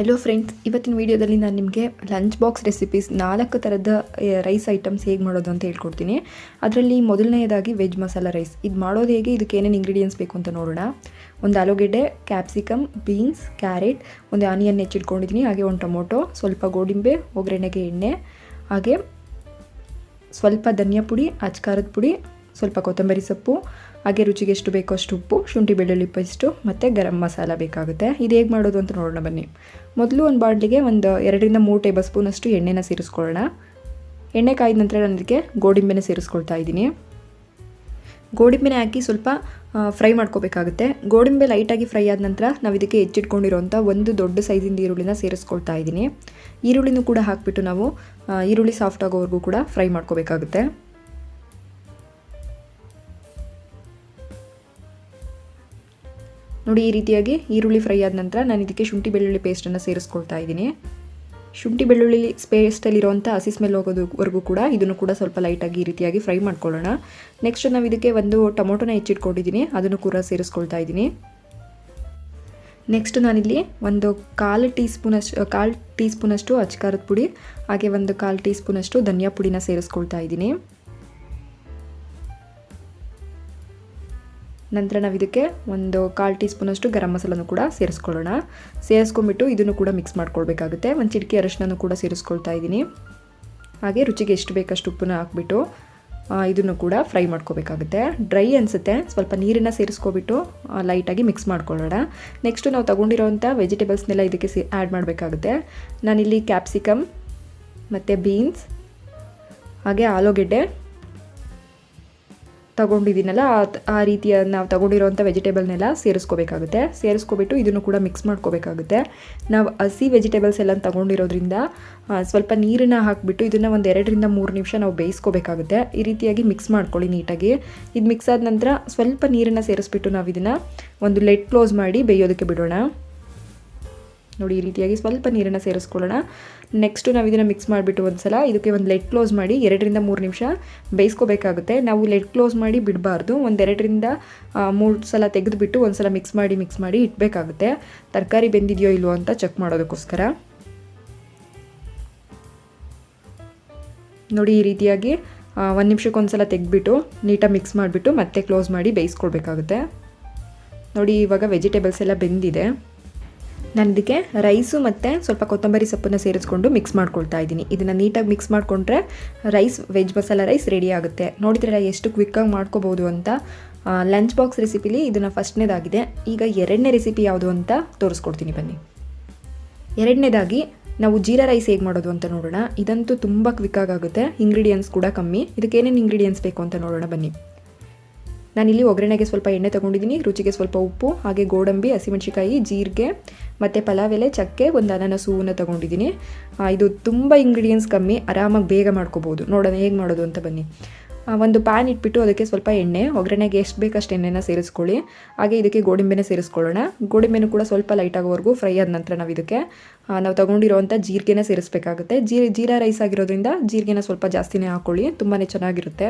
Hello friends ಇವತ್ತಿನ ವಿಡಿಯೋದಲ್ಲಿ ನಾನು ನಿಮಗೆ ಲಂಚ್ ಬಾಕ್ಸ್ ರೆಸಿಪೀಸ್ ನಾಲ್ಕು ಥರದ ರೈಸ್ ಐಟಮ್ಸ್ ಹೇಗೆ ಮಾಡೋದು ಅಂತ ಹೇಳ್ಕೊಡ್ತೀನಿ. ಅದರಲ್ಲಿ ಮೊದಲನೆಯದಾಗಿ ವೆಜ್ ಮಸಾಲ ರೈಸ್ ಇದು ಮಾಡೋದು ಹೇಗೆ? ಇದಕ್ಕೆ ಏನೇನು ಇಂಗ್ರೀಡಿಯೆಂಟ್ಸ್ ಬೇಕು ಅಂತ ನೋಡೋಣ. ಒಂದು ಆಲೂಗೆಡ್ಡೆ ಕ್ಯಾಪ್ಸಿಕಮ್ ಬೀನ್ಸ್ ಕ್ಯಾರೆಟ್ ಒಂದು ಆನಿಯನ್ ಹೆಚ್ಚಿಟ್ಕೊಂಡಿದ್ದೀನಿ ಹಾಗೆ ಒಂದು ಟೊಮೊಟೊ, ಸ್ವಲ್ಪ ಗೋಡಿಂಬೆ, ಒಗ್ಗರಣೆಗೆ ಎಣ್ಣೆ, ಹಾಗೆ ಸ್ವಲ್ಪ ಧನಿಯಾ ಪುಡಿ ಅಚ್ಕಾರದ ಪುಡಿ, ಸ್ವಲ್ಪ ಕೊತ್ತಂಬರಿ ಸೊಪ್ಪು ಹಾಗೆ ರುಚಿಗೆ ಎಷ್ಟು ಬೇಕೋ ಅಷ್ಟು ಉಪ್ಪು, ಶುಂಠಿ ಬೆಳ್ಳುಳ್ಳಿ ಪೇಸ್ಟು ಮತ್ತು ಗರಂ ಮಸಾಲ ಬೇಕಾಗುತ್ತೆ. ಇದು ಹೇಗೆ ಮಾಡೋದು ಅಂತ ನೋಡೋಣ ಬನ್ನಿ. ಮೊದಲು ಒಂದು ಬಾಣಲಿಗೆ ಒಂದು ಎರಡರಿಂದ ಮೂರು ಟೇಬಲ್ ಸ್ಪೂನಷ್ಟು ಎಣ್ಣೆನ ಸೇರಿಸ್ಕೊಳ್ಳೋಣ. ಎಣ್ಣೆ ಕಾಯ್ದ ನಂತರ ನಾನು ಇದಕ್ಕೆ ಗೋಡಿಂಬೆನ ಸೇರಿಸ್ಕೊಳ್ತಾ ಇದ್ದೀನಿ. ಗೋಡಿಂಬೆನೆ ಹಾಕಿ ಸ್ವಲ್ಪ ಫ್ರೈ ಮಾಡ್ಕೋಬೇಕಾಗುತ್ತೆ. ಗೋಡಿಂಬೆ ಲೈಟಾಗಿ ಫ್ರೈ ಆದ ನಂತರ ನಾವು ಇದಕ್ಕೆ ಹೆಚ್ಚಿಟ್ಕೊಂಡಿರೋಂಥ ಒಂದು ದೊಡ್ಡ ಸೈಜಿಂದ ಈರುಳ್ಳಿನ ಸೇರಿಸ್ಕೊಳ್ತಾ ಇದ್ದೀನಿ. ಈರುಳ್ಳಿನೂ ಕೂಡ ಹಾಕಿಬಿಟ್ಟು ನಾವು ಈರುಳ್ಳಿ ಸಾಫ್ಟ್ ಆಗೋವರೆಗೂ ಕೂಡ ಫ್ರೈ ಮಾಡ್ಕೋಬೇಕಾಗುತ್ತೆ. ನೋಡಿ, ಈ ರೀತಿಯಾಗಿ ಈರುಳ್ಳಿ ಫ್ರೈ ಆದ ನಂತರ ನಾನು ಇದಕ್ಕೆ ಶುಂಠಿ ಬೆಳ್ಳುಳ್ಳಿ ಪೇಸ್ಟನ್ನು ಸೇರಿಸ್ಕೊಳ್ತಾ ಇದ್ದೀನಿ. ಶುಂಠಿ ಬೆಳ್ಳುಳ್ಳಿ ಪೇಸ್ಟಲ್ಲಿರುವಂಥ ಹಸಿ ಸ್ಮೆಲ್ ಹೋಗೋದುವರೆಗೂ ಕೂಡ ಇದನ್ನು ಕೂಡ ಸ್ವಲ್ಪ ಲೈಟಾಗಿ ಈ ರೀತಿಯಾಗಿ ಫ್ರೈ ಮಾಡ್ಕೊಳ್ಳೋಣ. ನೆಕ್ಸ್ಟ್ ನಾವು ಇದಕ್ಕೆ ಒಂದು ಟೊಮೊಟೊನ ಹೆಚ್ಚಿಟ್ಕೊಂಡಿದ್ದೀನಿ, ಅದನ್ನು ಕೂಡ ಸೇರಿಸ್ಕೊಳ್ತಾ ಇದ್ದೀನಿ. ನೆಕ್ಸ್ಟ್ ನಾನಿಲ್ಲಿ ಒಂದು ಕಾಲು ಟೀ ಸ್ಪೂನಷ್ಟು ಕಾಲು ಟೀ ಸ್ಪೂನಷ್ಟು ಅಚ್ಕಾರದ ಪುಡಿ, ಹಾಗೆ ಒಂದು ಕಾಲು ಟೀ ಸ್ಪೂನಷ್ಟು ಧನಿಯಾ ಪುಡಿನ ಸೇರಿಸ್ಕೊಳ್ತಾ ಇದ್ದೀನಿ. ನಂತರ ನಾವು ಇದಕ್ಕೆ ಒಂದು ಕಾಲು ಟೀ ಸ್ಪೂನಷ್ಟು ಗರಂ ಮಸಾಲನೂ ಕೂಡ ಸೇರಿಸ್ಕೊಳ್ಳೋಣ. ಸೇರಿಸ್ಕೊಂಬಿಟ್ಟು ಇದನ್ನು ಕೂಡ ಮಿಕ್ಸ್ ಮಾಡ್ಕೊಳ್ಬೇಕಾಗುತ್ತೆ. ಒಂದು ಚಿಟಕಿ ಅರಶಿನೂ ಕೂಡ ಸೇರಿಸ್ಕೊಳ್ತಾ ಇದ್ದೀನಿ. ಹಾಗೆ ರುಚಿಗೆ ಎಷ್ಟು ಬೇಕಷ್ಟು ಉಪ್ಪನ್ನ ಹಾಕ್ಬಿಟ್ಟು ಇದನ್ನು ಕೂಡ ಫ್ರೈ ಮಾಡ್ಕೋಬೇಕಾಗುತ್ತೆ ಡ್ರೈ ಅನಿಸುತ್ತೆ. ಸ್ವಲ್ಪ ನೀರನ್ನು ಸೇರಿಸ್ಕೊಬಿಟ್ಟು ಲೈಟಾಗಿ ಮಿಕ್ಸ್ ಮಾಡ್ಕೊಳ್ಳೋಣ. ನೆಕ್ಸ್ಟು ನಾವು ತೊಗೊಂಡಿರೋವಂಥ ವೆಜಿಟೇಬಲ್ಸ್ನೆಲ್ಲ ಇದಕ್ಕೆ ಸಿ ಆ್ಯಡ್ ಮಾಡಬೇಕಾಗುತ್ತೆ. ನಾನಿಲ್ಲಿ ಕ್ಯಾಪ್ಸಿಕಮ್ ಮತ್ತು ಬೀನ್ಸ್, ಹಾಗೆ ಆಲೂಗೆಡ್ಡೆ ತಗೊಂಡಿದ್ದೀನಲ್ಲ ಆ- ರೀತಿಯ ನಾವು ತಗೊಂಡಿರೋವಂಥ ವೆಜಿಟೇಬಲ್ನೆಲ್ಲ ಸೇರಿಸ್ಕೋಬೇಕಾಗುತ್ತೆ. ಸೇರಿಸ್ಕೊಬಿಟ್ಟು ಇದನ್ನು ಕೂಡ ಮಿಕ್ಸ್ ಮಾಡ್ಕೋಬೇಕಾಗುತ್ತೆ. ನಾವು ಹಸಿ ವೆಜಿಟೇಬಲ್ಸ್ ಎಲ್ಲ ತಗೊಂಡಿರೋದ್ರಿಂದ ಸ್ವಲ್ಪ ನೀರನ್ನು ಹಾಕಿಬಿಟ್ಟು ಇದನ್ನು ಒಂದು ಎರಡರಿಂದ ಮೂರು ನಿಮಿಷ ನಾವು ಬೇಯಿಸ್ಕೋಬೇಕಾಗುತ್ತೆ. ಈ ರೀತಿಯಾಗಿ ಮಿಕ್ಸ್ ಮಾಡ್ಕೊಳ್ಳಿ ನೀಟಾಗಿ. ಇದು ಮಿಕ್ಸ್ ಆದ ನಂತರ ಸ್ವಲ್ಪ ನೀರನ್ನು ಸೇರಿಸ್ಬಿಟ್ಟು ನಾವು ಇದನ್ನು ಒಂದು ಲೆಟ್ ಕ್ಲೋಸ್ ಮಾಡಿ ಬೇಯೋದಕ್ಕೆ ಬಿಡೋಣ. ನೋಡಿ ಈ ರೀತಿಯಾಗಿ ಸ್ವಲ್ಪ ನೀರನ್ನು ಸೇರಿಸ್ಕೊಳ್ಳೋಣ. ನೆಕ್ಸ್ಟು ನಾವು ಇದನ್ನು ಮಿಕ್ಸ್ ಮಾಡಿಬಿಟ್ಟು ಒಂದು ಸಲ ಇದಕ್ಕೆ ಒಂದು ಲೆಡ್ ಕ್ಲೋಸ್ ಮಾಡಿ ಎರಡರಿಂದ ಮೂರು ನಿಮಿಷ ಬೇಯಿಸ್ಕೋಬೇಕಾಗುತ್ತೆ. ನಾವು ಲೆಡ್ ಕ್ಲೋಸ್ ಮಾಡಿ ಬಿಡಬಾರ್ದು. ಒಂದೆರಡರಿಂದ ಮೂರು ಸಲ ತೆಗೆದುಬಿಟ್ಟು ಒಂದು ಸಲ ಮಿಕ್ಸ್ ಮಾಡಿ ಮಿಕ್ಸ್ ಮಾಡಿ ಇಡಬೇಕಾಗುತ್ತೆ ತರಕಾರಿ ಬೆಂದಿದೆಯೋ ಇಲ್ವೋ ಅಂತ ಚೆಕ್ ಮಾಡೋದಕ್ಕೋಸ್ಕರ. ನೋಡಿ ಈ ರೀತಿಯಾಗಿ ಒಂದು ನಿಮಿಷಕ್ಕೊಂದು ಸಲ ತೆಗೆದ್ಬಿಟ್ಟು ನೀಟಾಗಿ ಮಿಕ್ಸ್ ಮಾಡಿಬಿಟ್ಟು ಮತ್ತೆ ಕ್ಲೋಸ್ ಮಾಡಿ ಬೇಯಿಸ್ಕೊಳ್ಬೇಕಾಗುತ್ತೆ. ನೋಡಿ ಇವಾಗ ವೆಜಿಟೇಬಲ್ಸ್ ಎಲ್ಲ ಬೆಂದಿದೆ. ನಾನು ಇದಕ್ಕೆ ರೈಸು ಮತ್ತು ಸ್ವಲ್ಪ ಕೊತ್ತಂಬರಿ ಸೊಪ್ಪನ್ನು ಸೇರಿಸ್ಕೊಂಡು ಮಿಕ್ಸ್ ಮಾಡ್ಕೊಳ್ತಾ ಇದ್ದೀನಿ. ಇದನ್ನು ನೀಟಾಗಿ ಮಿಕ್ಸ್ ಮಾಡಿಕೊಂಡ್ರೆ rice veg masala rice ready ಆಗುತ್ತೆ. ನೋಡಿದ್ರೆ ಎಷ್ಟು ಕ್ವಿಕ್ಕಾಗಿ ಮಾಡ್ಕೋಬೋದು ಅಂತ? ಲಂಚ್ ಬಾಕ್ಸ್ ರೆಸಿಪಿಲಿ ಇದನ್ನು ಫಸ್ಟ್ನೇದಾಗಿದೆ. ಈಗ ಎರಡನೇ ರೆಸಿಪಿ ಯಾವುದು ಅಂತ ತೋರಿಸ್ಕೊಡ್ತೀನಿ ಬನ್ನಿ. ಎರಡನೇದಾಗಿ ನಾವು ಜೀರಾ ರೈಸ್ ಹೇಗೆ ಮಾಡೋದು ಅಂತ ನೋಡೋಣ. ಇದಂತೂ ತುಂಬ ಕ್ವಿಕ್ಕಾಗುತ್ತೆ ಇಂಗ್ರೀಡಿಯೆಂಟ್ಸ್ ಕೂಡ ಕಮ್ಮಿ. ಇದಕ್ಕೆ ಏನೇನು ಇಂಗ್ರೀಡಿಯೆಂಟ್ಸ್ ಬೇಕು ಅಂತ ನೋಡೋಣ ಬನ್ನಿ. ನಾನಿಲ್ಲಿ ಒಗ್ಗರಣೆಗೆ ಸ್ವಲ್ಪ ಎಣ್ಣೆ ತೊಗೊಂಡಿದ್ದೀನಿ, ರುಚಿಗೆ ಸ್ವಲ್ಪ ಉಪ್ಪು, ಹಾಗೆ ಗೋಡಂಬಿ ಹಸಿಮೆಣಸಿಕಾಯಿ ಜೀರಿಗೆ, ಮತ್ತು ಪಲಾವ್ ಎಲೆ ಚಕ್ಕೆ, ಒಂದು ಅನಾನಸು ಹೂವನ್ನು ತೊಗೊಂಡಿದ್ದೀನಿ ಇದು ತುಂಬ ಇಂಗ್ರೀಡಿಯೆಂಟ್ಸ್ ಕಮ್ಮಿ, ಆರಾಮಾಗಿ ಬೇಗ ಮಾಡ್ಕೋಬೋದು. ನೋಡೋಣ ಹೇಗೆ ಮಾಡೋದು ಅಂತ ಬನ್ನಿ. ಒಂದು ಪ್ಯಾನ್ ಇಟ್ಬಿಟ್ಟು ಅದಕ್ಕೆ ಸ್ವಲ್ಪ ಎಣ್ಣೆ, ಒಗ್ಗರಣೆಗೆ ಎಷ್ಟು ಬೇಕಷ್ಟು ಎಣ್ಣೆನ ಸೇರಿಸ್ಕೊಳ್ಳಿ. ಹಾಗೆ ಇದಕ್ಕೆ ಗೋಡಂಬಿನ ಸೇರಿಸ್ಕೊಳ್ಳೋಣ. ಗೋಡಂಬಿನೂ ಕೂಡ ಸ್ವಲ್ಪ ಲೈಟ್ ಆಗೋವರೆಗೂ ಫ್ರೈ ಆದ ನಂತರ ನಾವು ಇದಕ್ಕೆ ನಾವು ತೊಗೊಂಡಿರೋವಂಥ ಜೀರಿಗೆನ ಸೇರಿಸ್ಬೇಕಾಗುತ್ತೆ. ಜೀರಾ ರೈಸ್ ಆಗಿರೋದ್ರಿಂದ ಜೀರಿಗೆನ ಸ್ವಲ್ಪ ಜಾಸ್ತಿನೇ ಹಾಕ್ಕೊಳ್ಳಿ ತುಂಬಾ ಚೆನ್ನಾಗಿರುತ್ತೆ.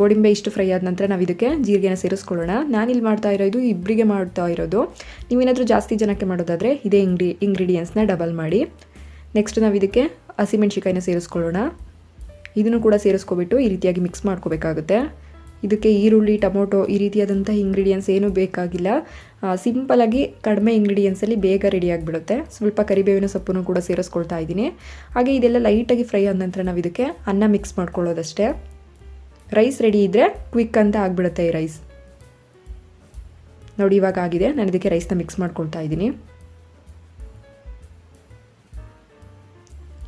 ಗೋಡಂಬೆ ಇಷ್ಟು ಫ್ರೈ ಆದ ನಂತರ ನಾವು ಇದಕ್ಕೆ ಜೀರಿಗೆನ ಸೇರಿಸ್ಕೊಳ್ಳೋಣ. ನಾನಿಲ್ಲಿ ಮಾಡ್ತಾ ಇರೋದು ಇಬ್ಬರಿಗೆ ಮಾಡ್ತಾ ಇರೋದು. ನೀವೇನಾದರೂ ಜಾಸ್ತಿ ಜನಕ್ಕೆ ಮಾಡೋದಾದರೆ ಇದೇ ಇಂಗ್ರಿ ಇಂಗ್ರೀಡಿಯೆಂಟ್ಸ್ನ ಡಬಲ್ ಮಾಡಿ. ನೆಕ್ಸ್ಟ್ ನಾವು ಇದಕ್ಕೆ ಹಸಿಮೆಣ್ಸಿಕಾಯಿನ ಸೇರಿಸ್ಕೊಳ್ಳೋಣ. ಇದನ್ನು ಕೂಡ ಸೇರಿಸ್ಕೊಬಿಟ್ಟು ಈ ರೀತಿಯಾಗಿ ಮಿಕ್ಸ್ ಮಾಡ್ಕೋಬೇಕಾಗುತ್ತೆ. ಇದಕ್ಕೆ ಈರುಳ್ಳಿ, ಟೊಮೊಟೊ ಈ ರೀತಿಯಾದಂಥ ಇಂಗ್ರೀಡಿಯೆಂಟ್ಸ್ ಏನೂ ಬೇಕಾಗಿಲ್ಲ. ಸಿಂಪಲಾಗಿ ಕಡಿಮೆ ಇಂಗ್ರೀಡಿಯೆಂಟ್ಸಲ್ಲಿ ಬೇಗ ರೆಡಿ ಆಗಿಬಿಡುತ್ತೆ. ಸ್ವಲ್ಪ ಕರಿಬೇವಿನ ಸೊಪ್ಪನ್ನು ಕೂಡ ಸೇರಿಸ್ಕೊಳ್ತಾ ಇದ್ದೀನಿ. ಹಾಗೆ ಇದೆಲ್ಲ ಲೈಟಾಗಿ ಫ್ರೈ ಆದ ನಂತರ ನಾವು ಇದಕ್ಕೆ ಅನ್ನ ಮಿಕ್ಸ್ ಮಾಡ್ಕೊಳ್ಳೋದಷ್ಟೇ. ರೈಸ್ ರೆಡಿ ಇದ್ದರೆ ಕ್ವಿಕ್ ಅಂತ ಆಗಿಬಿಡುತ್ತೆ ಈ ರೈಸ್ ನೋಡಿ ಇವಾಗ ಆಗಿದೆ. ನಾನು ಇದಕ್ಕೆ ರೈಸ್ನ ಮಿಕ್ಸ್ ಮಾಡ್ಕೊಳ್ತಾ ಇದ್ದೀನಿ.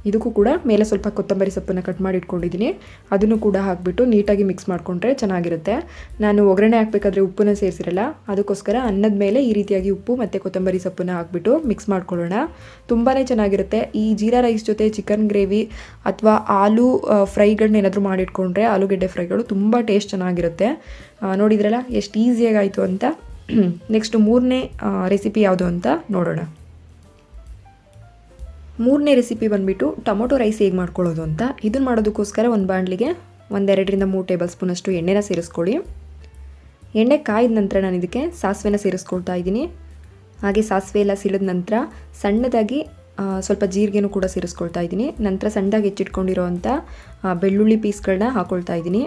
ಇದಕ್ಕೂ ಕೂಡ ಮೇಲೆ ಸ್ವಲ್ಪ ಕೊತ್ತಂಬರಿ ಸೊಪ್ಪನ್ನು ಕಟ್ ಮಾಡಿ ಇಟ್ಕೊಂಡಿದ್ದೀನಿ. ಅದನ್ನು ಕೂಡ ಹಾಕಿಬಿಟ್ಟು ನೀಟಾಗಿ ಮಿಕ್ಸ್ ಮಾಡಿಕೊಂಡ್ರೆ ಚೆನ್ನಾಗಿರುತ್ತೆ. ನಾನು ಒಗ್ಗರಣೆ ಹಾಕಬೇಕಾದ್ರೆ ಉಪ್ಪನ್ನು ಸೇರಿಸಿರಲ್ಲ, ಅದಕ್ಕೋಸ್ಕರ ಅನ್ನದ ಮೇಲೆ ಈ ರೀತಿಯಾಗಿ ಉಪ್ಪು ಮತ್ತು ಕೊತ್ತಂಬರಿ ಸೊಪ್ಪನ್ನು ಹಾಕ್ಬಿಟ್ಟು ಮಿಕ್ಸ್ ಮಾಡ್ಕೊಳ್ಳೋಣ. ತುಂಬಾ ಚೆನ್ನಾಗಿರುತ್ತೆ. ಈ ಜೀರಾ ರೈಸ್ ಜೊತೆ ಚಿಕನ್ ಗ್ರೇವಿ ಅಥವಾ ಆಲೂ ಫ್ರೈಗಳನ್ನ ಏನಾದರೂ ಮಾಡಿಟ್ಕೊಂಡ್ರೆ ಆಲೂಗೆಡ್ಡೆ ಫ್ರೈಗಳು ತುಂಬ ಟೇಸ್ಟ್ ಚೆನ್ನಾಗಿರುತ್ತೆ. ನೋಡಿದ್ರಲ್ಲ, ಎಷ್ಟು ಈಸಿಯಾಗಾಯಿತು ಅಂತ. ನೆಕ್ಸ್ಟ್ ಮೂರನೇ ರೆಸಿಪಿ ಯಾವುದು ಅಂತ ನೋಡೋಣ. ಮೂರನೇ ರೆಸಿಪಿ ಬಂದುಬಿಟ್ಟು ಟೊಮೊಟೊ ರೈಸ್ ಹೇಗೆ ಮಾಡ್ಕೊಳ್ಳೋದು ಅಂತ. ಇದನ್ನು ಮಾಡೋದಕ್ಕೋಸ್ಕರ ಒಂದು ಬಾಣಲಿಗೆ ಒಂದೆರಡರಿಂದ ಮೂರು ಟೇಬಲ್ ಸ್ಪೂನಷ್ಟು ಎಣ್ಣೆನ ಸೇರಿಸ್ಕೊಳ್ಳಿ. ಎಣ್ಣೆ ಕಾಯ್ದ ನಂತರ ನಾನು ಇದಕ್ಕೆ ಸಾಸಿವೆನ ಸೇರಿಸ್ಕೊಳ್ತಾ ಇದ್ದೀನಿ. ಹಾಗೆ ಸಾಸಿವೆ ಎಲ್ಲ ಸಿಡಿದ ನಂತರ ಸಣ್ಣದಾಗಿ ಸ್ವಲ್ಪ ಜೀರಿಗೆನೂ ಕೂಡ ಸೇರಿಸ್ಕೊಳ್ತಾ ಇದ್ದೀನಿ. ನಂತರ ಸಣ್ಣದಾಗಿ ಹೆಚ್ಚಿಟ್ಕೊಂಡಿರೋ ಅಂಥ ಬೆಳ್ಳುಳ್ಳಿ ಪೀಸ್ಗಳನ್ನ ಹಾಕ್ಕೊಳ್ತಾ ಇದ್ದೀನಿ.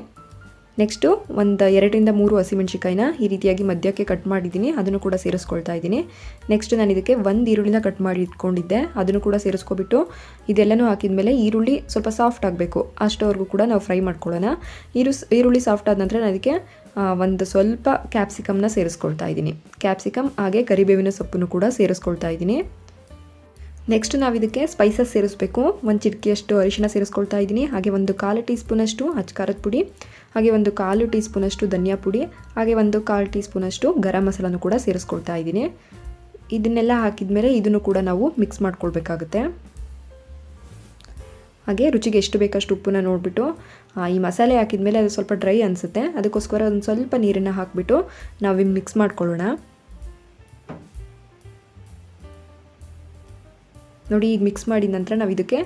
ನೆಕ್ಸ್ಟು ಒಂದು ಎರಡರಿಂದ ಮೂರು ಹಸಿಮೆಣ್ಸಿಕಾಯಿನ ಈ ರೀತಿಯಾಗಿ ಮಧ್ಯಕ್ಕೆ ಕಟ್ ಮಾಡಿದ್ದೀನಿ. ಅದನ್ನು ಕೂಡ ಸೇರಿಸ್ಕೊಳ್ತಾ ಇದ್ದೀನಿ. ನೆಕ್ಸ್ಟ್ ನಾನು ಇದಕ್ಕೆ ಒಂದು ಈರುಳ್ಳಿನ ಕಟ್ ಮಾಡಿ ಇಟ್ಕೊಂಡಿದ್ದೆ. ಅದನ್ನು ಕೂಡ ಸೇರಿಸ್ಕೊಬಿಟ್ಟು ಇದೆಲ್ಲನೂ ಹಾಕಿದ ಮೇಲೆ ಈರುಳ್ಳಿ ಸ್ವಲ್ಪ ಸಾಫ್ಟ್ ಆಗಬೇಕು. ಅಷ್ಟವರೆಗೂ ಕೂಡ ನಾವು ಫ್ರೈ ಮಾಡ್ಕೊಳ್ಳೋಣ. ಈರು, ಈರುಳ್ಳಿ ಸಾಫ್ಟ್ ಆದ ನಂತರ ನಾನು ಅದಕ್ಕೆ ಒಂದು ಸ್ವಲ್ಪ ಕ್ಯಾಪ್ಸಿಕಮ್ನ ಸೇರಿಸ್ಕೊಳ್ತಾ ಇದ್ದೀನಿ. ಕ್ಯಾಪ್ಸಿಕಮ್ ಹಾಗೆ ಕರಿಬೇವಿನ ಸೊಪ್ಪನ್ನು ಕೂಡ ಸೇರಿಸ್ಕೊಳ್ತಾ ಇದ್ದೀನಿ. ನೆಕ್ಸ್ಟ್ ನಾವು ಇದಕ್ಕೆ ಸ್ಪೈಸಸ್ ಸೇರಿಸಬೇಕು. ಒಂದು ಚಿಟಕಿಯಷ್ಟು ಅರಿಶಿನ ಸೇರಿಸ್ಕೊಳ್ತಾ ಇದ್ದೀನಿ. ಹಾಗೆ ಒಂದು ಕಾಲು ಟೀ ಸ್ಪೂನಷ್ಟು ಅಚ್ಕಾರದ ಪುಡಿ, ಹಾಗೆ ಒಂದು ಕಾಲು ಟೀ ಸ್ಪೂನಷ್ಟು ಧನಿಯಾ ಪುಡಿ, ಹಾಗೆ ಒಂದು ಕಾಲು ಟೀ ಸ್ಪೂನಷ್ಟು ಗರಂ ಮಸಾಲನೂ ಕೂಡ ಸೇರಿಸ್ಕೊಳ್ತಾ ಇದ್ದೀನಿ. ಇದನ್ನೆಲ್ಲ ಹಾಕಿದ ಮೇಲೆ ಇದನ್ನು ಕೂಡ ನಾವು ಮಿಕ್ಸ್ ಮಾಡ್ಕೊಳ್ಬೇಕಾಗುತ್ತೆ. ಹಾಗೆ ರುಚಿಗೆ ಎಷ್ಟು ಬೇಕಷ್ಟು ಉಪ್ಪನ್ನ ನೋಡಿಬಿಟ್ಟು ಈ ಮಸಾಲೆ ಹಾಕಿದ ಮೇಲೆ ಅದು ಸ್ವಲ್ಪ ಡ್ರೈ ಅನಿಸುತ್ತೆ. ಅದಕ್ಕೋಸ್ಕರ ಒಂದು ಸ್ವಲ್ಪ ನೀರನ್ನು ಹಾಕಿಬಿಟ್ಟು ನಾವು ಮಿಕ್ಸ್ ಮಾಡ್ಕೊಳ್ಳೋಣ. ನೋಡಿ, ಈಗ ಮಿಕ್ಸ್ ಮಾಡಿದ ನಂತರ ನಾವು ಇದಕ್ಕೆ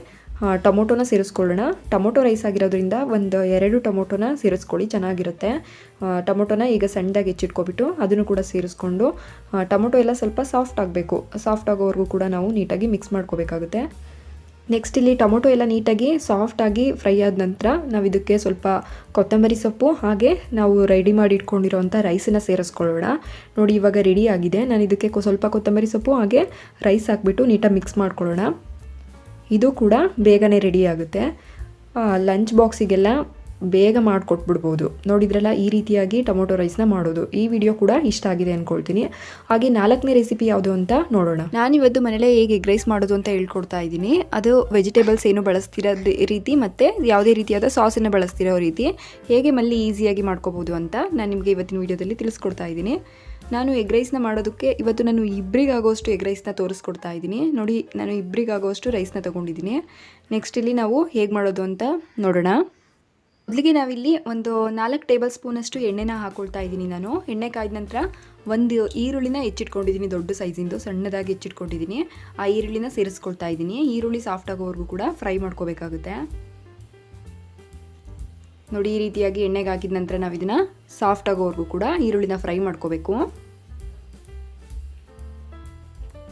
ಟೊಮೊಟೊನ ಸೇರಿಸ್ಕೊಳ್ಳೋಣ. ಟೊಮೊಟೊ ರೈಸ್ ಆಗಿರೋದ್ರಿಂದ ಒಂದು ಎರಡು ಟೊಮೊಟೊನ ಸೇರಿಸ್ಕೊಳ್ಳಿ, ಚೆನ್ನಾಗಿರುತ್ತೆ. ಟೊಮೊಟೊನ ಈಗ ಸಣ್ಣದಾಗಿ ಹೆಚ್ಚಿಟ್ಕೊಬಿಟ್ಟು ಅದನ್ನು ಕೂಡ ಸೇರಿಸ್ಕೊಂಡು ಟೊಮೊಟೊ ಎಲ್ಲ ಸ್ವಲ್ಪ ಸಾಫ್ಟ್ ಆಗಬೇಕು. ಸಾಫ್ಟ್ ಆಗೋವರೆಗೂ ಕೂಡ ನಾವು ನೀಟಾಗಿ ಮಿಕ್ಸ್ ಮಾಡ್ಕೋಬೇಕಾಗುತ್ತೆ. ನೆಕ್ಸ್ಟ್ ಇಲ್ಲಿ ಟೊಮೊಟೊ ಎಲ್ಲ ನೀಟಾಗಿ ಸಾಫ್ಟಾಗಿ ಫ್ರೈ ಆದ ನಂತರ ನಾವು ಇದಕ್ಕೆ ಸ್ವಲ್ಪ ಕೊತ್ತಂಬರಿ ಸೊಪ್ಪು, ಹಾಗೆ ನಾವು ರೆಡಿ ಮಾಡಿ ಇಟ್ಕೊಂಡಿರೋವಂಥ ರೈಸನ್ನು ಸೇರಿಸ್ಕೊಳ್ಳೋಣ. ನೋಡಿ ಇವಾಗ ರೆಡಿ ಆಗಿದೆ. ನಾನು ಇದಕ್ಕೆ ಸ್ವಲ್ಪ ಕೊತ್ತಂಬರಿ ಸೊಪ್ಪು, ಹಾಗೆ ರೈಸ್ ಹಾಕ್ಬಿಟ್ಟು ನೀಟಾಗಿ ಮಿಕ್ಸ್ ಮಾಡ್ಕೊಳ್ಳೋಣ. ಇದು ಕೂಡ ಬೇಗನೆ ರೆಡಿ ಆಗುತ್ತೆ. ಲಂಚ್ ಬಾಕ್ಸಿಗೆಲ್ಲ ಬೇಗ ಮಾಡಿಕೊಟ್ಬಿಡ್ಬೋದು. ನೋಡಿದ್ರಲ್ಲ ಈ ರೀತಿಯಾಗಿ ಟೊಮೊಟೊ ರೈಸ್ನ ಮಾಡೋದು. ಈ ವಿಡಿಯೋ ಕೂಡ ಇಷ್ಟ ಆಗಿದೆ ಅಂದ್ಕೊಳ್ತೀನಿ ಹಾಗೆ ನಾಲ್ಕನೇ ರೆಸಿಪಿ ಯಾವುದು ಅಂತ ನೋಡೋಣ. ನಾನಿವತ್ತು ಮನೇಲೆ ಹೇಗೆ ಎಗ್ ರೈಸ್ ಮಾಡೋದು ಅಂತ ಹೇಳ್ಕೊಡ್ತಾ ಇದ್ದೀನಿ. ಅದು ವೆಜಿಟೇಬಲ್ಸ್ ಏನು ಬಳಸ್ತಿರೋ ರೀತಿ ಮತ್ತು ಯಾವುದೇ ರೀತಿಯಾದ ಸಾಸನ್ನು ಬಳಸ್ತಿರೋ ರೀತಿ ಹೇಗೆ ಮಲ್ಲಿ ಈಸಿಯಾಗಿ ಮಾಡ್ಕೋಬೋದು ಅಂತ ನಾನು ನಿಮಗೆ ಇವತ್ತಿನ ವಿಡಿಯೋದಲ್ಲಿ ತಿಳಿಸ್ಕೊಡ್ತಾ ಇದ್ದೀನಿ. ನಾನು ಎಗ್ ರೈಸ್ನ ಮಾಡೋದಕ್ಕೆ ಇವತ್ತು ನಾನು ಇಬ್ಬರಿಗಾಗೋಷ್ಟು ಎಗ್ ರೈಸ್ನ ತೋರಿಸ್ಕೊಡ್ತಾ ಇದ್ದೀನಿ. ನೋಡಿ, ನಾನು ಇಬ್ಬರಿಗಾಗೋಷ್ಟು ರೈಸ್ನ ತೊಗೊಂಡಿದ್ದೀನಿ. ನೆಕ್ಸ್ಟ್ ಇಲ್ಲಿ ನಾವು ಹೇಗೆ ಮಾಡೋದು ಅಂತ ನೋಡೋಣ. ಮೊದಲಿಗೆ ನಾವಿಲ್ಲಿ ಒಂದು ನಾಲ್ಕು ಟೇಬಲ್ ಸ್ಪೂನಷ್ಟು ಎಣ್ಣೆನ ಹಾಕೊಳ್ತಾ ಇದ್ದೀನಿ ನಾನು. ಎಣ್ಣೆ ಕಾಯ್ದ ನಂತರ ಒಂದು ಈರುಳ್ಳಿನ ಹೆಚ್ಚಿಟ್ಕೊಂಡಿದ್ದೀನಿ, ದೊಡ್ಡ ಸೈಜಿಂದು, ಸಣ್ಣದಾಗಿ ಹೆಚ್ಚಿಟ್ಕೊಂಡಿದ್ದೀನಿ. ಆ ಈರುಳ್ಳಿನ ಸೇರಿಸ್ಕೊಳ್ತಾ ಇದ್ದೀನಿ. ಈರುಳ್ಳಿ ಸಾಫ್ಟ್ ಆಗೋವರೆಗೂ ಕೂಡ ಫ್ರೈ ಮಾಡ್ಕೋಬೇಕಾಗುತ್ತೆ. ನೋಡಿ, ಈ ರೀತಿಯಾಗಿ ಎಣ್ಣೆಗೆ ಹಾಕಿದ ನಂತರ ನಾವು ಇದನ್ನು ಸಾಫ್ಟ್ ಆಗೋವರೆಗೂ ಕೂಡ ಈರುಳ್ಳಿನ ಫ್ರೈ ಮಾಡ್ಕೋಬೇಕು.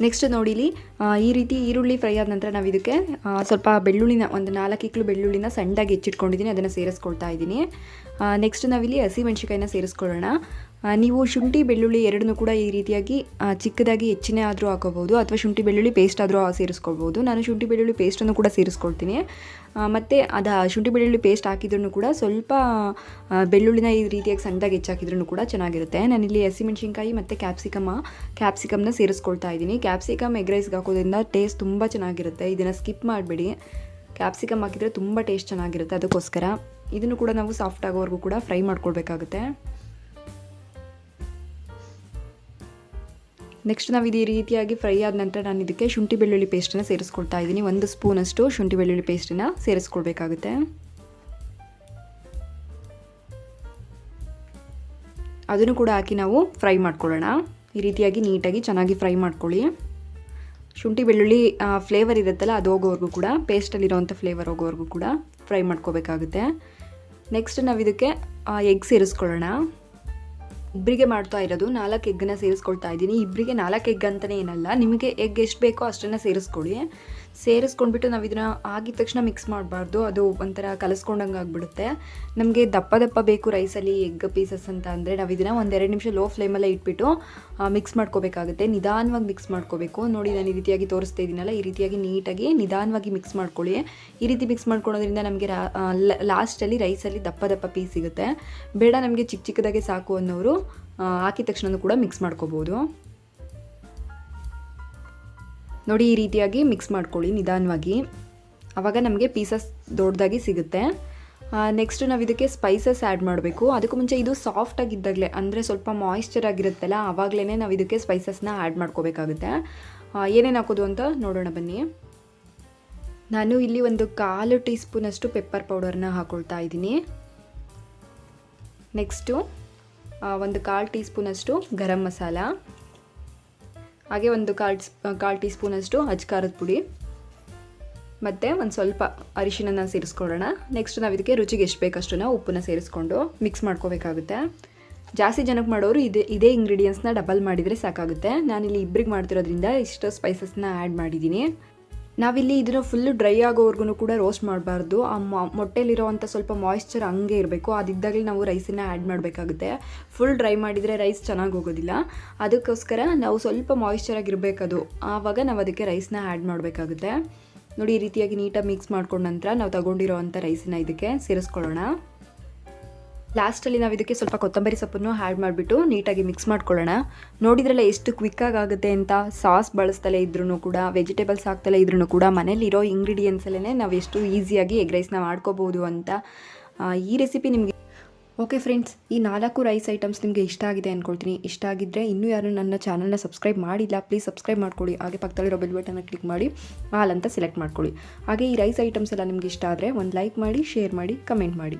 ನೆಕ್ಸ್ಟ್ ನೋಡಿಲಿ ಈ ರೀತಿ ಈರುಳ್ಳಿ ಫ್ರೈ ಆದ ನಂತರ ನಾವು ಇದಕ್ಕೆ ಸ್ವಲ್ಪ ಬೆಳ್ಳುಳ್ಳಿನ ಒಂದು ನಾಲ್ಕು ಇಕ್ಳು ಬೆಳ್ಳುಳ್ಳಿನ ಸಣ್ಣದಾಗಿ ಹೆಚ್ಚಿಟ್ಕೊಂಡಿದ್ದೀನಿ ಅದನ್ನು ಸೇರಿಸ್ಕೊಳ್ತಾ ಇದ್ದೀನಿ ನೆಕ್ಸ್ಟ್ ನಾವಿಲ್ಲಿ ಹಸಿಮೆಣ್ಸಿಕಾಯಿನ ಸೇರಿಸ್ಕೊಳ್ಳೋಣ. ಆ, ನೀವು ಶುಂಠಿ, ಬೆಳ್ಳುಳ್ಳಿ ಎರಡನ್ನೂ ಕೂಡ ಈ ರೀತಿಯಾಗಿ ಚಿಕ್ಕದಾಗಿ ಹೆಚ್ಚಿನೇ ಆದರೂ ಹಾಕೋಬೋದು ಅಥವಾ ಶುಂಠಿ, ಬೆಳ್ಳುಳ್ಳಿ ಪೇಸ್ಟ್ ಆದರೂ ಸೇರಿಸ್ಕೊಳ್ಬೋದು ನಾನು ಶುಂಠಿ, ಬೆಳ್ಳುಳ್ಳಿ ಪೇಸ್ಟನ್ನು ಕೂಡ ಸೇರಿಸ್ಕೊಳ್ತೀನಿ. ಮತ್ತು ಅದು ಶುಂಠಿ, ಬೆಳ್ಳುಳ್ಳಿ ಪೇಸ್ಟ್ ಹಾಕಿದ್ರೂ ಕೂಡ ಸ್ವಲ್ಪ ಬೆಳ್ಳುಳ್ಳಿನ ಈ ರೀತಿಯಾಗಿ ಸಣ್ಣದಾಗಿ ಹೆಚ್ಚಾಕಿದ್ರೂ ಕೂಡ ಚೆನ್ನಾಗಿರುತ್ತೆ. ನಾನಿಲ್ಲಿ ಹಸಿಮೆಣ್ಸಿನ್ಕಾಯಿ ಮತ್ತು ಕ್ಯಾಪ್ಸಿಕಮ್ಮ ಕ್ಯಾಪ್ಸಿಕಮ್ನ ಸೇರಿಸ್ಕೊಳ್ತಾ ಇದ್ದೀನಿ. ಕ್ಯಾಪ್ಸಿಕಮ್ ಎಗ್ ರೈಸ್ಗೆ ಹಾಕೋದ್ರಿಂದ ಟೇಸ್ಟ್ ತುಂಬ ಚೆನ್ನಾಗಿರುತ್ತೆ. ಇದನ್ನು ಸ್ಕಿಪ್ ಮಾಡಬೇಡಿ. ಕ್ಯಾಪ್ಸಿಕಮ್ ಹಾಕಿದರೆ ತುಂಬ ಟೇಸ್ಟ್ ಚೆನ್ನಾಗಿರುತ್ತೆ ಅದಕ್ಕೋಸ್ಕರ. ಇದನ್ನು ಕೂಡ ನಾವು ಸಾಫ್ಟ್ ಆಗೋವರೆಗೂ ಕೂಡ ಫ್ರೈ ಮಾಡ್ಕೊಳ್ಬೇಕಾಗುತ್ತೆ. ನೆಕ್ಸ್ಟ್ ನಾವು ಇದೇ ರೀತಿಯಾಗಿ ಫ್ರೈ ಆದ ನಂತರ ನಾನು ಇದಕ್ಕೆ ಶುಂಠಿ ಬೆಳ್ಳುಳ್ಳಿ ಪೇಸ್ಟನ್ನು ಸೇರಿಸ್ಕೊಳ್ತಾ ಇದ್ದೀನಿ. ಒಂದು ಸ್ಪೂನಷ್ಟು ಶುಂಠಿ ಬೆಳ್ಳುಳ್ಳಿ ಪೇಸ್ಟನ್ನು ಸೇರಿಸ್ಕೊಳ್ಬೇಕಾಗುತ್ತೆ. ಅದನ್ನು ಕೂಡ ಹಾಕಿ ನಾವು ಫ್ರೈ ಮಾಡ್ಕೊಳ್ಳೋಣ. ಈ ರೀತಿಯಾಗಿ ನೀಟಾಗಿ ಚೆನ್ನಾಗಿ ಫ್ರೈ ಮಾಡ್ಕೊಳ್ಳಿ. ಶುಂಠಿ ಬೆಳ್ಳುಳ್ಳಿ ಫ್ಲೇವರ್ ಇರುತ್ತಲ್ಲ ಅದು ಹೋಗೋವರೆಗೂ ಕೂಡ ಪೇಸ್ಟಲ್ಲಿರೋವಂಥ ಫ್ಲೇವರ್ ಹೋಗೋವರೆಗೂ ಕೂಡ ಫ್ರೈ ಮಾಡ್ಕೋಬೇಕಾಗುತ್ತೆ ನೆಕ್ಸ್ಟ್ ನಾವು ಇದಕ್ಕೆ ಎಗ್ ಸೇರಿಸ್ಕೊಳ್ಳೋಣ. ಇಬ್ಬರಿಗೆ ಮಾಡ್ತಾ ಇರೋದು, ನಾಲ್ಕು ಎಗ್ಗನ್ನ ಸೇರಿಸ್ಕೊಳ್ತಾ ಇದ್ದೀನಿ. ಇಬ್ಬರಿಗೆ ನಾಲ್ಕು ಎಗ್ ಅಂತಲೇ ಏನಲ್ಲ, ನಿಮಗೆ ಎಗ್ ಎಷ್ಟು ಬೇಕೋ ಅಷ್ಟನ್ನು ಸೇರಿಸ್ಕೊಳ್ಳಿ ಸೇರಿಸ್ಕೊಂಡ್ಬಿಟ್ಟು ನಾವು ಇದನ್ನು ಆಗಿದ ತಕ್ಷಣ ಮಿಕ್ಸ್ ಮಾಡಬಾರ್ದು. ಅದು ಒಂಥರ ಕಲಸ್ಕೊಂಡಂಗೆ ಆಗಿಬಿಡುತ್ತೆ. ನಮಗೆ ದಪ್ಪ ದಪ್ಪ ಬೇಕು ರೈಸಲ್ಲಿ ಎಗ್ ಪೀಸಸ್ ಅಂತ ಅಂದರೆ ನಾವು ಇದನ್ನು ಒಂದೆರಡು ನಿಮಿಷ ಲೋ ಫ್ಲೇಮಲ್ಲೇ ಇಟ್ಬಿಟ್ಟು ಮಿಕ್ಸ್ ಮಾಡ್ಕೋಬೇಕಾಗುತ್ತೆ. ನಿಧಾನವಾಗಿ ಮಿಕ್ಸ್ ಮಾಡ್ಕೋಬೇಕು. ನೋಡಿ ನಾನು ಈ ರೀತಿಯಾಗಿ ತೋರಿಸ್ತಾ ಇದ್ದೀನಲ್ಲ ಈ ರೀತಿಯಾಗಿ ನೀಟಾಗಿ ನಿಧಾನವಾಗಿ ಮಿಕ್ಸ್ ಮಾಡ್ಕೊಳ್ಳಿ. ಈ ರೀತಿ ಮಿಕ್ಸ್ ಮಾಡ್ಕೊಳೋದ್ರಿಂದ ನಮಗೆ ಲಾಸ್ಟಲ್ಲಿ ರೈಸಲ್ಲಿ ದಪ್ಪ ದಪ್ಪ ಪೀಸ್ ಸಿಗುತ್ತೆ. ಬೇಡ ನಮಗೆ ಚಿಕ್ಕ ಚಿಕ್ಕದಾಗೆ ಸಾಕು ಅನ್ನೋರು ಹಾಕಿದ ತಕ್ಷಣ ಕೂಡ ಮಿಕ್ಸ್ ಮಾಡ್ಕೋಬೋದು. ನೋಡಿ, ಈ ರೀತಿಯಾಗಿ ಮಿಕ್ಸ್ ಮಾಡ್ಕೊಳ್ಳಿ ನಿಧಾನವಾಗಿ. ಆವಾಗ ನಮಗೆ ಪೀಸಸ್ ದೊಡ್ಡದಾಗಿ ಸಿಗುತ್ತೆ. ನೆಕ್ಸ್ಟ್ ನಾವು ಇದಕ್ಕೆ ಸ್ಪೈಸಸ್ ಆ್ಯಡ್ ಮಾಡಬೇಕು. ಅದಕ್ಕೂ ಮುಂಚೆ ಇದು ಸಾಫ್ಟ್ ಆಗಿದ್ದಾಗಲೇ, ಅಂದರೆ ಸ್ವಲ್ಪ ಮಾಯಿಶ್ಚರ್ ಆಗಿರುತ್ತಲ್ಲ ಆವಾಗಲೇ ನಾವು ಇದಕ್ಕೆ ಸ್ಪೈಸಸ್ನ ಆ್ಯಡ್ ಮಾಡ್ಕೋಬೇಕಾಗುತ್ತೆ. ಏನೇನು ಹಾಕೋದು ಅಂತ ನೋಡೋಣ ಬನ್ನಿ. ನಾನು ಇಲ್ಲಿ ಒಂದು ಕಾಲು ಟೀ ಸ್ಪೂನಷ್ಟು ಪೆಪ್ಪರ್ ಪೌಡರ್ನ ಹಾಕೊಳ್ತಾ ಇದ್ದೀನಿ. ನೆಕ್ಸ್ಟು ಒಂದು ಕಾಲು ಟೀ ಸ್ಪೂನಷ್ಟು ಗರಂ ಮಸಾಲ. ಹಾಗೆ ಒಂದು ಕಾಲ್ ಕಾಲು ಟೀ ಸ್ಪೂನಷ್ಟು ಅಜ್ಕಾರದ ಪುಡಿ. ಮತ್ತು ಒಂದು ಸ್ವಲ್ಪ ಅರಿಶಿಣನ ಸೇರಿಸ್ಕೊಳ್ಳೋಣ. ನೆಕ್ಸ್ಟ್ ನಾವು ಇದಕ್ಕೆ ರುಚಿಗೆ ಎಷ್ಟು ಬೇಕಷ್ಟು ನಾವು ಉಪ್ಪನ್ನ ಸೇರಿಸ್ಕೊಂಡು ಮಿಕ್ಸ್ ಮಾಡ್ಕೋಬೇಕಾಗುತ್ತೆ. ಜಾಸ್ತಿ ಜನಕ್ಕೆ ಮಾಡೋರು ಇದೇ ಇದೇ ಇಂಗ್ರೀಡಿಯೆಂಟ್ಸ್ನ ಡಬಲ್ ಮಾಡಿದರೆ ಸಾಕಾಗುತ್ತೆ. ನಾನಿಲ್ಲಿ ಇಬ್ಬರಿಗೆ ಮಾಡ್ತಿರೋದ್ರಿಂದ ಇಷ್ಟು ಸ್ಪೈಸಸ್ನ ಆ್ಯಡ್ ಮಾಡಿದ್ದೀನಿ. ನಾವಿಲ್ಲಿ ಇದನ್ನು ಫುಲ್ಲು ಡ್ರೈ ಆಗೋವರೆಗೂ ಕೂಡ ರೋಸ್ಟ್ ಮಾಡಬಾರ್ದು. ಆ ಮೊಟ್ಟೆಲಿರೋವಂಥ ಸ್ವಲ್ಪ ಮಾಯಿಶ್ಚರ್ ಹಂಗೆ ಇರಬೇಕು. ಅದಿದ್ದಾಗಲೇ ನಾವು ರೈಸನ್ನ ಆ್ಯಡ್ ಮಾಡಬೇಕಾಗುತ್ತೆ. ಫುಲ್ ಡ್ರೈ ಮಾಡಿದರೆ ರೈಸ್ ಚೆನ್ನಾಗಿ ಹೋಗೋದಿಲ್ಲ. ಅದಕ್ಕೋಸ್ಕರ ನಾವು ಸ್ವಲ್ಪ ಮಾಯಿಶ್ಚರ್ ಆಗಿರಬೇಕದು ಆವಾಗ ನಾವು ಅದಕ್ಕೆ ರೈಸ್ನ ಆ್ಯಡ್ ಮಾಡಬೇಕಾಗುತ್ತೆ. ನೋಡಿ ಈ ರೀತಿಯಾಗಿ ನೀಟಾಗಿ ಮಿಕ್ಸ್ ಮಾಡ್ಕೊಂಡ ನಂತರ ನಾವು ತಗೊಂಡಿರೋ ಅಂಥ ರೈಸನ್ನ ಇದಕ್ಕೆ ಸೇರಿಸ್ಕೊಳ್ಳೋಣ. ಲಾಸ್ಟಲ್ಲಿ ನಾವು ಇದಕ್ಕೆ ಸ್ವಲ್ಪ ಕೊತ್ತಂಬರಿ ಸೊಪ್ಪನ್ನು ಆ್ಯಡ್ ಮಾಡಿಬಿಟ್ಟು ನೀಟಾಗಿ ಮಿಕ್ಸ್ ಮಾಡ್ಕೊಳ್ಳೋಣ. ನೋಡಿದ್ರಲ್ಲ ಎಷ್ಟು ಕ್ವಿಕ್ಕಾಗಿ ಆಗುತ್ತೆ ಅಂತ ಸಾಸ್ ಬಳಸ್ತಲೇ ಇದ್ರೂ ಕೂಡ ವೆಜಿಟೇಬಲ್ಸ್ ಹಾಕ್ತಲೇ ಇದ್ರೂ ಕೂಡ, ಮನೇಲಿರೋ ಇಂಗ್ರೀಡಿಯೆಂಟ್ಸಲ್ಲೇ ನಾವು ಎಷ್ಟು ಈಸಿಯಾಗಿ ಎಗ್ ರೈಸ್ನ ಮಾಡ್ಕೋಬೋದು ಅಂತ ಈ ರೆಸಿಪಿ ನಿಮಗೆ ಓಕೆ ಫ್ರೆಂಡ್ಸ್ ಈ ನಾಲ್ಕು ರೈಸ್ ಐಟಮ್ಸ್ ನಿಮಗೆ ಇಷ್ಟ ಆಗಿದೆ ಅಂದ್ಕೊಳ್ತೀನಿ ಇಷ್ಟ ಆಗಿದ್ದರೆ ಇನ್ನೂ ಯಾರು ನನ್ನ ಚಾನಲ್ನ ಸಬ್ಸ್ಕ್ರೈಬ್ ಮಾಡಿಲ್ಲ ಪ್ಲೀಸ್ ಸಬ್ಸ್ಕ್ರೈಬ್ ಮಾಡ್ಕೊಳ್ಳಿ. ಹಾಗೆ ಪಕ್ಕದಲ್ಲಿರೋ ಬೆಲ್ ಬಟನ್ನ ಕ್ಲಿಕ್ ಮಾಡಿ ಆಲ್ ಅಂತ ಸೆಲೆಕ್ಟ್ ಮಾಡ್ಕೊಳ್ಳಿ. ಹಾಗೆ ಈ ರೈಸ್ ಐಟಮ್ಸ್ ಎಲ್ಲ ನಿಮಗೆ ಇಷ್ಟ ಆದರೆ ಒಂದು ಲೈಕ್ ಮಾಡಿ ಶೇರ್ ಮಾಡಿ ಕಮೆಂಟ್ ಮಾಡಿ.